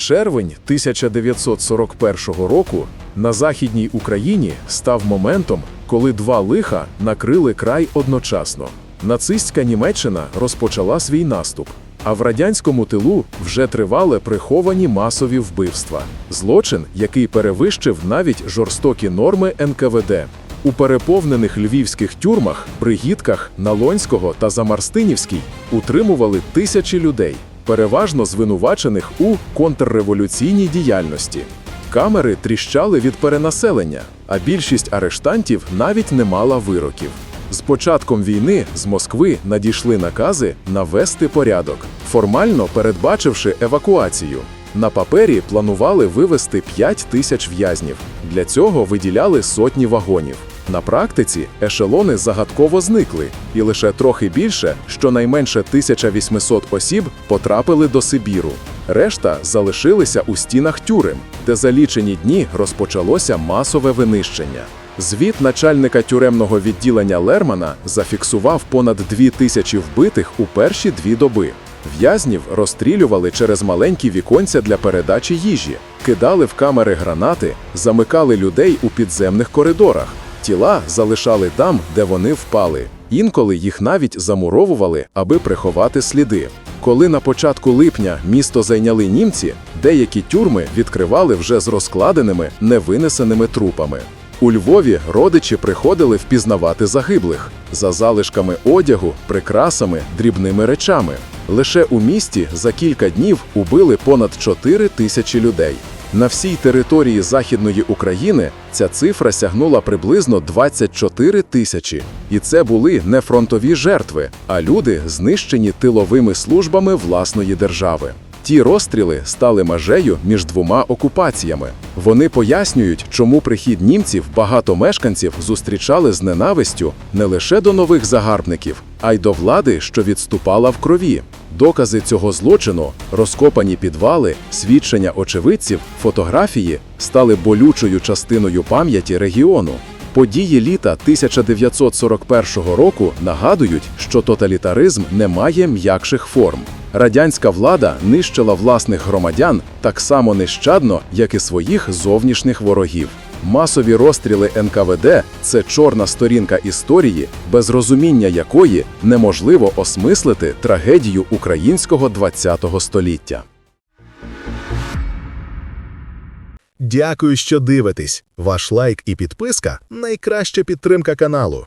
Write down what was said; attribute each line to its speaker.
Speaker 1: Червень 1941 року на Західній Україні став моментом, коли два лиха накрили край одночасно. Нацистська Німеччина розпочала свій наступ, а в радянському тилу вже тривали приховані масові вбивства. Злочин, який перевищив навіть жорстокі норми НКВД. У переповнених львівських тюрмах, Бригітках, Налонського та Замарстинівській утримували тисячі людей, переважно звинувачених у контрреволюційній діяльності. Камери тріщали від перенаселення, а більшість арештантів навіть не мала вироків. З початком війни з Москви надійшли накази навести порядок, формально передбачивши евакуацію. На папері планували вивезти 5 тисяч в'язнів. Для цього виділяли сотні вагонів. На практиці ешелони загадково зникли, і лише трохи більше, щонайменше 1800 осіб потрапили до Сибіру. Решта залишилися у стінах тюрем, де за лічені дні розпочалося масове винищення. Звіт начальника тюремного відділення Лермана зафіксував понад дві тисячі вбитих у перші дві доби. В'язнів розстрілювали через маленькі віконця для передачі їжі, кидали в камери гранати, замикали людей у підземних коридорах. Тіла залишали там, де вони впали. Інколи їх навіть замуровували, аби приховати сліди. Коли на початку липня місто зайняли німці, деякі тюрми відкривали вже з розкладеними, невинесеними трупами. У Львові родичі приходили впізнавати загиблих за залишками одягу, прикрасами, дрібними речами. Лише у місті за кілька днів убили понад 4 тисячі людей. На всій території Західної України ця цифра сягнула приблизно 24 тисячі. І це були не фронтові жертви, а люди, знищені тиловими службами власної держави. Ті розстріли стали межею між двома окупаціями. Вони пояснюють, чому прихід німців багато мешканців зустрічали з ненавистю не лише до нових загарбників, а й до влади, що відступала в крові. Докази цього злочину, розкопані підвали, свідчення очевидців, фотографії стали болючою частиною пам'яті регіону. Події літа 1941 року нагадують, що тоталітаризм не має м'якших форм. Радянська влада нищила власних громадян так само нещадно, як і своїх зовнішніх ворогів. Масові розстріли НКВД це чорна сторінка історії, без розуміння якої неможливо осмислити трагедію українського ХХ століття.
Speaker 2: Дякую, що дивитесь. Ваш лайк і підписка найкраща підтримка каналу.